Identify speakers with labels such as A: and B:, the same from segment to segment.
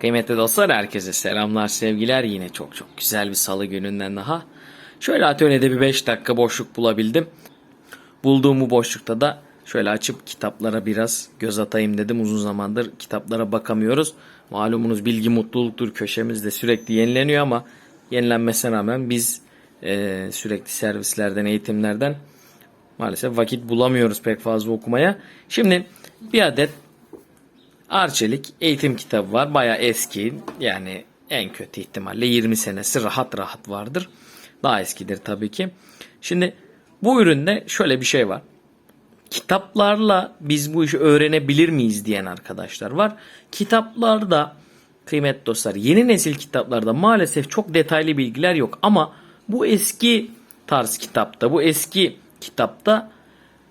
A: Kıymetli dostlar herkese selamlar sevgiler yine çok çok güzel bir salı gününden daha. Şöyle atölyede bir 5 dakika boşluk bulabildim. Bulduğum bu boşlukta da şöyle açıp kitaplara biraz göz atayım dedim. Uzun zamandır kitaplara bakamıyoruz. Malumunuz bilgi mutluluktur köşemizde sürekli yenileniyor ama yenilenmesine rağmen biz e, sürekli servislerden eğitimlerden maalesef vakit bulamıyoruz pek fazla okumaya. Şimdi bir adet Arçelik eğitim kitabı var. Baya eski. Yani en kötü ihtimalle 20 senesi rahat rahat vardır. Daha eskidir tabii ki. Şimdi bu üründe şöyle bir şey var. Kitaplarla biz bu işi öğrenebilir miyiz diyen arkadaşlar var. Kitaplarda kıymetli dostlar yeni nesil kitaplarda maalesef çok detaylı bilgiler yok ama bu eski tarz kitapta bu eski kitapta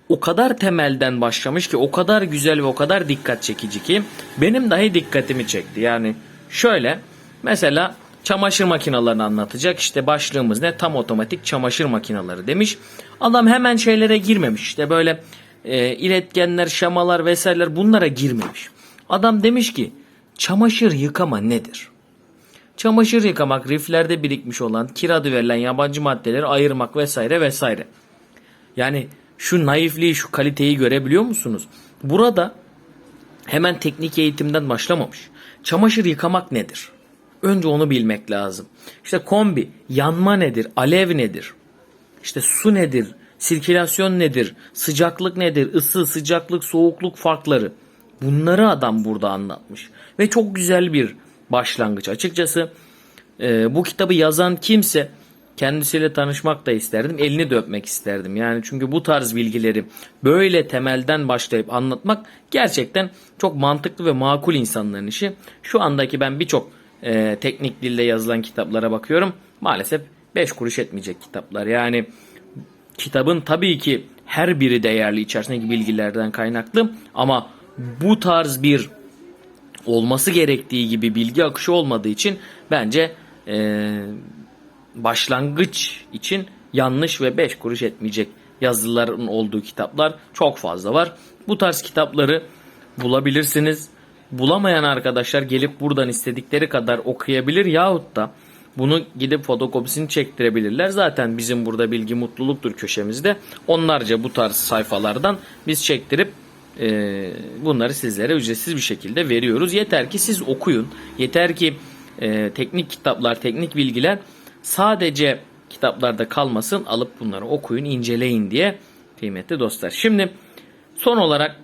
A: o kadar temelden başlamış ki o kadar güzel ve o kadar dikkat çekici ki benim dahi dikkatimi çekti. Yani şöyle mesela çamaşır makinelerini anlatacak işte başlığımız ne tam otomatik çamaşır makineleri demiş. Adam hemen şeylere girmemiş işte böyle e, iletkenler şemalar vesaireler bunlara girmemiş. Adam demiş ki çamaşır yıkama nedir? Çamaşır yıkamak riflerde birikmiş olan kiradı verilen yabancı maddeleri ayırmak vesaire vesaire. Yani şu naifliği, şu kaliteyi görebiliyor musunuz? Burada hemen teknik eğitimden başlamamış. Çamaşır yıkamak nedir? Önce onu bilmek lazım. İşte kombi, yanma nedir? Alev nedir? İşte su nedir? Sirkülasyon nedir? Sıcaklık nedir? Isı, sıcaklık, soğukluk farkları. Bunları adam burada anlatmış. Ve çok güzel bir başlangıç. Açıkçası e, bu kitabı yazan kimse kendisiyle tanışmak da isterdim. Elini de isterdim. Yani çünkü bu tarz bilgileri böyle temelden başlayıp anlatmak gerçekten çok mantıklı ve makul insanların işi. Şu andaki ben birçok e, teknik dilde yazılan kitaplara bakıyorum. Maalesef 5 kuruş etmeyecek kitaplar. Yani kitabın tabii ki her biri değerli içerisindeki bilgilerden kaynaklı ama bu tarz bir olması gerektiği gibi bilgi akışı olmadığı için bence e, başlangıç için yanlış ve 5 kuruş etmeyecek yazıların olduğu kitaplar çok fazla var. Bu tarz kitapları bulabilirsiniz. Bulamayan arkadaşlar gelip buradan istedikleri kadar okuyabilir yahut da bunu gidip fotokopisini çektirebilirler. Zaten bizim burada bilgi mutluluktur köşemizde. Onlarca bu tarz sayfalardan biz çektirip e, bunları sizlere ücretsiz bir şekilde veriyoruz. Yeter ki siz okuyun. Yeter ki e, teknik kitaplar, teknik bilgiler sadece kitaplarda kalmasın. Alıp bunları okuyun, inceleyin diye kıymetli dostlar. Şimdi son olarak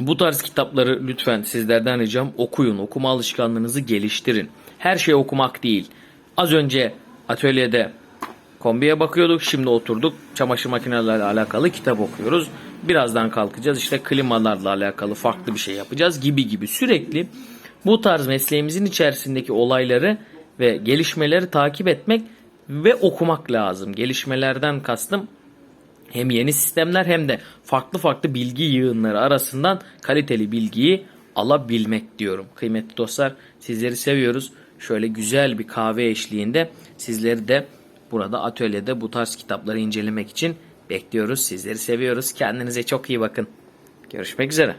A: bu tarz kitapları lütfen sizlerden ricam okuyun. Okuma alışkanlığınızı geliştirin. Her şey okumak değil. Az önce atölyede kombiye bakıyorduk. Şimdi oturduk. Çamaşır makineleriyle alakalı kitap okuyoruz. Birazdan kalkacağız. İşte klimalarla alakalı farklı bir şey yapacağız gibi gibi. Sürekli bu tarz mesleğimizin içerisindeki olayları ve gelişmeleri takip etmek ve okumak lazım. Gelişmelerden kastım hem yeni sistemler hem de farklı farklı bilgi yığınları arasından kaliteli bilgiyi alabilmek diyorum. Kıymetli dostlar sizleri seviyoruz. Şöyle güzel bir kahve eşliğinde sizleri de burada atölyede bu tarz kitapları incelemek için bekliyoruz. Sizleri seviyoruz. Kendinize çok iyi bakın. Görüşmek üzere.